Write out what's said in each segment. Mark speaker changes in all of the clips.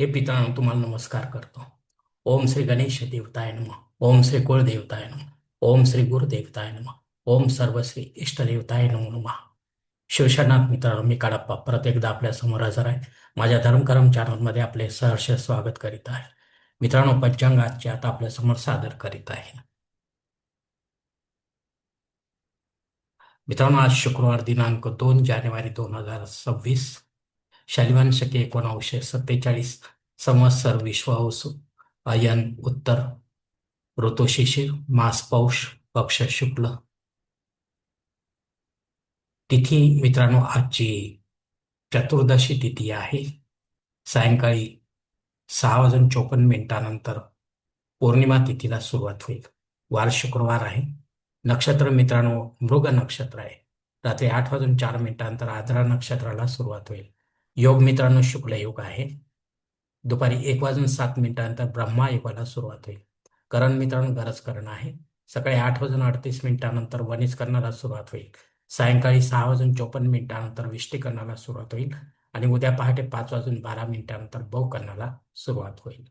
Speaker 1: हे पितरांनो तुम्हाला नमस्कार करतो. ओम श्री गणेश देवताय नम ओम श्री कुळदेवताय नम ओम श्री गुरुदेवताय नम ओम सर्व श्री इष्टदेवताय नमो नम. शिवशरणात मित्रांनो मी काळप्पा परत एकदा आपल्यासमोर हजर आहे. माझ्या धर्मकरम चॅनलमध्ये आपले सहर्ष स्वागत करीत आहे. मित्रांनो पंचांगाचे आता आपल्यासमोर सादर करीत आहे. मित्रांनो आज शुक्रवार दिनांक दोन जानेवारी दोन हजार सव्वीस शालिवान शके एकोणावीसशे सत्तेचाळीस संवत्सर विश्वावसु अयन उत्तर ऋतू शिशिर मास पौष पक्ष शुक्ल. तिथी मित्रांनो आजची चतुर्दशी तिथी आहे. सायंकाळी सहा वाजून चोपन्न मिनिटानंतर पौर्णिमा तिथीला सुरुवात होईल. वार शुक्रवार आहे. नक्षत्र मित्रांनो मृग नक्षत्र आहे. रात्री आठ वाजून चार मिनिटानंतर आद्रा नक्षत्राला सुरुवात होईल. योग मित्रांनो शुक्ल योग आहे. दुपारी एक वाजून सात मिनिटानंतर ब्रह्मा युगाला सुरुवात होईल. करण मित्रांनो गरज करण आहे. सकाळी आठ वाजून अडतीस मिनिटानंतर वनिष्करणाला सुरुवात होईल. सायंकाळी सहा वाजून चोपन्न मिनिटानंतर विष्टीकरणाला सुरुवात होईल. आणि उद्या पहाटे पाच वाजून बारा मिनिटानंतर बहुकरणाला सुरुवात होईल.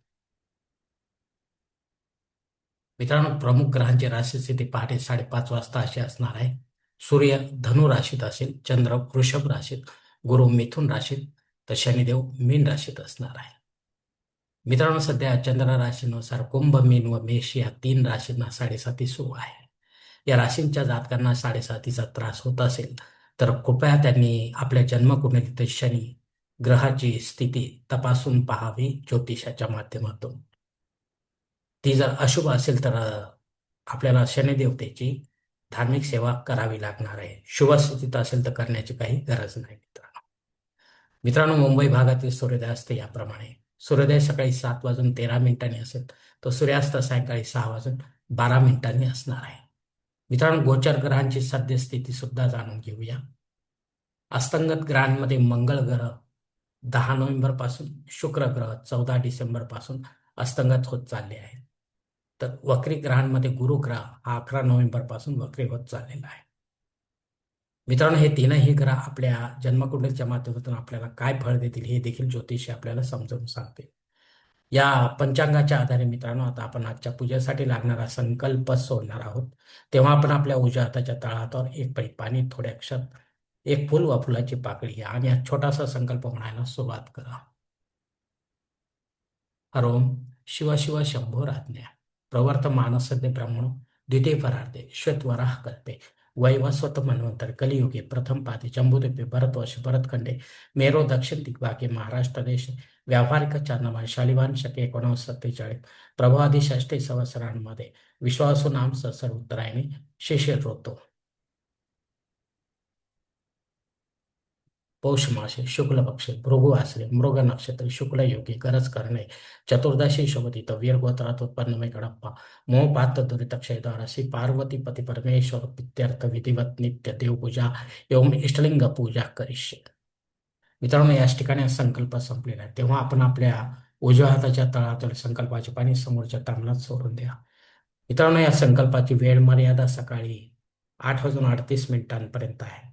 Speaker 1: मित्रांनो प्रमुख ग्रहांची राशी स्थिती पहाटे साडेपाच वाजता अशी असणार आहे. सूर्य धनु राशीत असेल चंद्र वृषभ राशीत गुरु मिथुन राशीत तर शनिदेव मीन राशीत असणार आहे. मित्रांनो सध्या चंद्र राशीनुसार कुंभ मीन व मेष या तीन राशींना साडेसाती सुरू आहे. या राशींच्या जातकांना साडेसातीचा त्रास होत असेल तर कृपया त्यांनी आपल्या जन्मकुंडलीत शनी ग्रहाची स्थिती तपासून पाहावी ज्योतिषाच्या माध्यमातून. ती जर अशुभ असेल तर आपल्याला शनिदेवतेची धार्मिक सेवा करावी लागणार आहे. शुभ स्थितीत असेल तर करण्याची काही गरज नाही. मित्रांनो मुंबई भागातील सूर्योदय असते याप्रमाणे. सूर्योदय सकाळी सात वाजून तेरा मिनिटांनी असेल. तर सूर्यास्त सायंकाळी सहा वाजून बारा मिनिटांनी असणार आहे. मित्रांनो गोचर ग्रहांची सद्यस्थिती सुद्धा जाणून घेऊया. अस्तंगत ग्रहांमध्ये मंगळ ग्रह दहा नोव्हेंबरपासून शुक्र ग्रह चौदा डिसेंबरपासून अस्तंगत होत चालले आहेत. तर वक्री ग्रहांमध्ये गुरु ग्रह हा अकरा नोव्हेंबरपासून वक्री होत चाललेला आहे. मित्रांनो हे तीनही ग्रह आपल्या जन्मकुंडलीच्या माध्यमातून आपल्याला काय फळ देतील हे देखील ज्योतिषी आपल्याला समजावून सांगते या पंचांगाच्या आधारे मित्रांनो आता आपण आजच्या पूजेसाठी लागणारा संकल्प सोडणार आहोत. तेव्हा आपण आपल्या उजव्या हाताच्या तळहातावर एक पळी पाणी थोड्या क्षत एक फुल व फुलाची पाकळी घ्या आणि हा छोटासा संकल्प म्हणायला सुरुवात करा. हरोम शिव शिव शंभो राज्ञा. प्रवर्त मानसज्ञ ब्रह्मणो द्वितीय परार्धे श्वेतवराह कल्पे. वैवस्वत मन्वंतर कलियुगे प्रथम पादे जम्बूद्वीपे भरतवर्ष भरतखंडे मेरो दक्षिण दिग्भागे महाराष्ट्र देश व्यावहारिक चांदमान शालिवान शके सत्तेचाळीस प्रभादी षष्टी संवत्सरांमध्ये विश्वासू नाम सहसर उत्तरायणी शिशिर ऋतू पौष मासे शुक्ल पक्ष भृगु आश्रे मृग नक्षत्र शुक्ल योगी गरज करणे चतुर्दशी शोभित वीर गोत्रात उत्पन्न कडप्पा मोह पात दुरित क्षयद्वार श्री पार्वती पती परमेश्वर पित्यर्थ विधिवत नित्य देवपूजा एवं इष्टलिंग पूजा करिष्ये। मित्रांनो याच ठिकाणी संकल्प संपलेला आहे. तेव्हा आपण आपल्या उजव्या हाताच्या तळातील संकल्पाचे पाणी समोरच्या तांबलात सोडून द्या. मित्रांनो या संकल्पाची वेळ मर्यादा सकाळी आठ वाजून अडतीस मिनिटांपर्यंत आहे.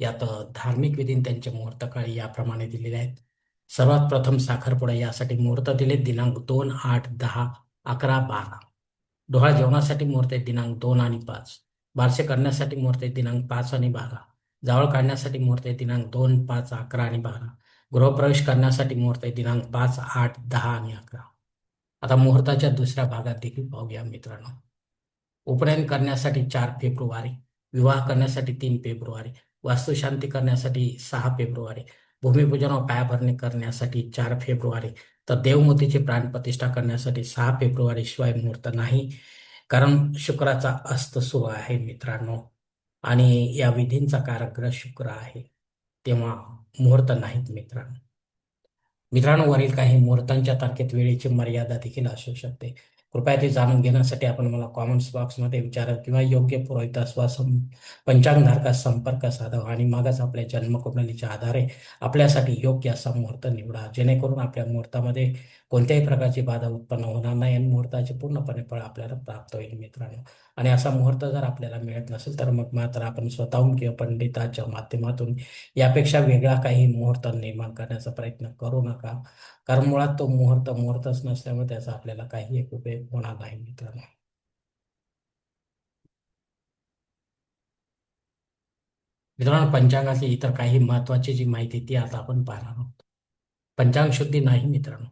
Speaker 1: यात धार्मिक विधीन त्यांचे मुहूर्त काळी याप्रमाणे दिलेले आहेत. सर्वात प्रथम साखरपुडा यासाठी मुहूर्त दिले दिनांक दोन आठ दहा अकरा बारा. डोहाळ जेवणासाठी मुहूर्त दिनांक दोन आणि पाच. बारसे करण्यासाठी मुहूर्त दिनांक पाच आणि बारा. जावळ काढण्यासाठी मुहूर्त दिनांक दोन पाच अकरा आणि बारा. गृहप्रवेश करण्यासाठी मुहूर्त दिनांक पाच आठ दहा आणि अकरा. आता मुहूर्ताच्या दुसऱ्या भागात देखील पाहूया मित्रांनो. उपनयन करण्यासाठी चार फेब्रुवारी विवाह करण्यासाठी तीन फेब्रुवारी वास्तुशांती करण्यासाठी सहा फेब्रुवारी भूमिपूजन व पायाभरणी करण्यासाठी चार फेब्रुवारी तर देवमूर्तीची प्राणप्रतिष्ठा करण्यासाठी सहा फेब्रुवारी शिवाय मुहूर्त नाही कारण शुक्राचा अस्त सुरू आहे मित्रांनो. आणि या विधींचा कारग्रह शुक्र आहे तेव्हा मुहूर्त नाहीत मित्रांनो. मित्रांनो वरील काही मुहूर्तांच्या तारखेत वेळेची मर्यादा देखील असू शकते. कृपया ते जाणून घेण्यासाठी आपण मला कॉमेंट्स बॉक्समध्ये विचारा किंवा योग्य पुरोहितास पंचांगधारकास संपर्क साधावा आणि मागास आपल्या जन्मकुंडलीच्या आधारे आपल्यासाठी योग्य असा मुहूर्त निवडा. जेणेकरून आपल्या मुहूर्तामध्ये कोणत्याही प्रकारची बाधा उत्पन्न होणार नाही आणि मुहूर्ताचे पूर्णपणे फळ आपल्याला प्राप्त होईल मित्रांनो. आणि असा मुहूर्त जर आपल्याला मिळत नसेल तर मग मात्र आपण स्वतःहून किंवा पंडिताच्या माध्यमातून यापेक्षा वेगळा काही मुहूर्त निर्माण करण्याचा प्रयत्न करू नका. कारण मुळात तो मुहूर्त मुहूर्तच नसल्यामुळे त्याचा आपल्याला काही एक उपयोग होणार नाही मित्रांनो. मित्रांनो पंचांगाची इतर काही महत्वाची जी माहिती ती आता आपण पाहणार आहोत. पंचांग शुद्धी नाही मित्रांनो.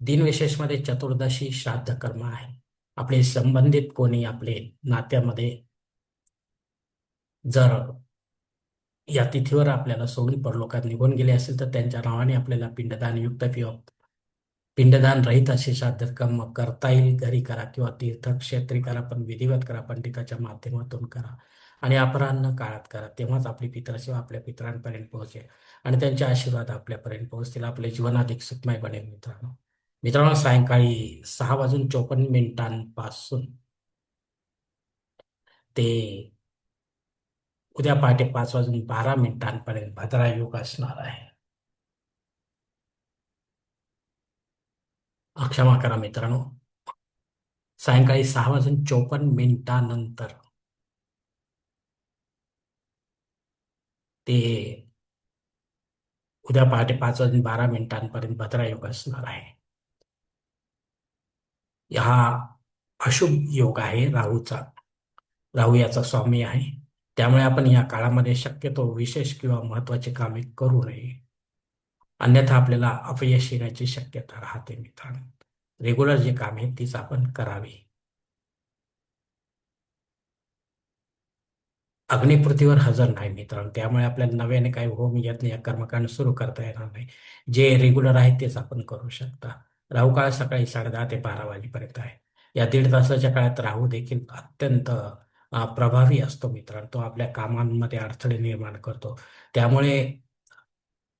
Speaker 1: दिनविशेषमध्ये चतुर्दशी श्राद्ध कर्म आहे. आपले संबंधित कोणी आपले नात्यामध्ये जर या तिथीवर आपल्याला सोडून परलोकात निघून गेले असेल तर त्यांच्या नावाने आपल्याला पिंडदान युक्त किंवा पिंडदान रहित असे श्राद्ध कर्म करता येईल. घरी करा किंवा तीर्थक्षेत्री करा पण विधिवत करा पंडिताच्या माध्यमातून करा आणि अपराह्न काळात करा. तेव्हाच आपली पितरसेवा आपल्या पितरांपर्यंत पोहोचेल आणि त्यांचे आशीर्वाद आपल्यापर्यंत पोहोचतील. आपले जीवन अधिक सुखमय बनेल मित्रांनो. मित्रांनो सायंकाळी सहा वाजून चोपन्न मिनिटांपासून ते उद्या पहाटे पाच वाजून बारा मिनिटांपर्यंत भद्रा योग असणार आहे क्षमा करा मित्रांनो. सायंकाळी सहा वाजून चोपन्न मिनिटानंतर ते उद्या पहाटे पाच वाजून बारा मिनिटांपर्यंत भद्रा योग असणार आहे हा अशुभ योग आहे राहूचा. राहू याचा स्वामी आहे. त्यामुळे आपण या काळामध्ये शक्यतो विशेष किंवा महत्वाची कामे करू नये. अन्यथा आपल्याला अपयश येण्याची शक्यता राहते मित्रांनो. रेग्युलर जे काम आहे तीच आपण करावी. अग्निपृथ्वीवर हजर नाही मित्रांनो. त्यामुळे आपल्याला नव्याने काही होम यत्न या कर्मकांड सुरू करता येणार नाही. जे रेग्युलर आहे तेच आपण करू शकता. राहू काळ सकाळी साडे दहा ते बारा वाजेपर्यंत आहे. या दीड तासाच्या काळात राहू देखील अत्यंत प्रभावी असतो मित्रांनो तो आपल्या कामांमध्ये अडथळे निर्माण करतो. त्यामुळे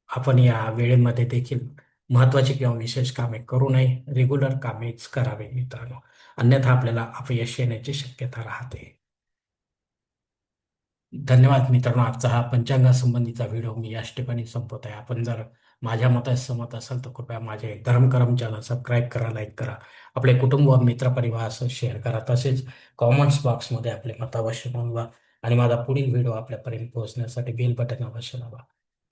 Speaker 1: आपण या वेळेमध्ये देखील महत्वाची किंवा विशेष कामे करू नये. रेग्युलर कामेच करावे मित्रांनो. अन्यथा आपल्याला अपयश येण्याची शक्यता राहते. धन्यवाद मित्रांनो. आजचा हा पंचांगासंबंधीचा व्हिडिओ मी याच ठिकाणी संपवत आहे आपण जर माझ्या मतास सहमत असाल तर कृपया माझे धर्मकरम चॅनल सबस्क्राईब करा लाईक करा. आपले कुटुंब मित्रपरिवारासह शेअर करा. तसेच कॉमेंट्स बॉक्समध्ये आपले मत अवश्य नोंदवा आणि माझा पुढील व्हिडिओ आपल्यापर्यंत पोहोचण्यासाठी बेल बटन अवश्य दाबा.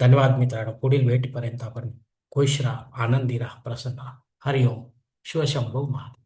Speaker 1: धन्यवाद मित्रांनो. पुढील भेटीपर्यंत आपण खुश राहा आनंदी राहा प्रसन्न राहा. हरिओम. शिवशंभू महादेव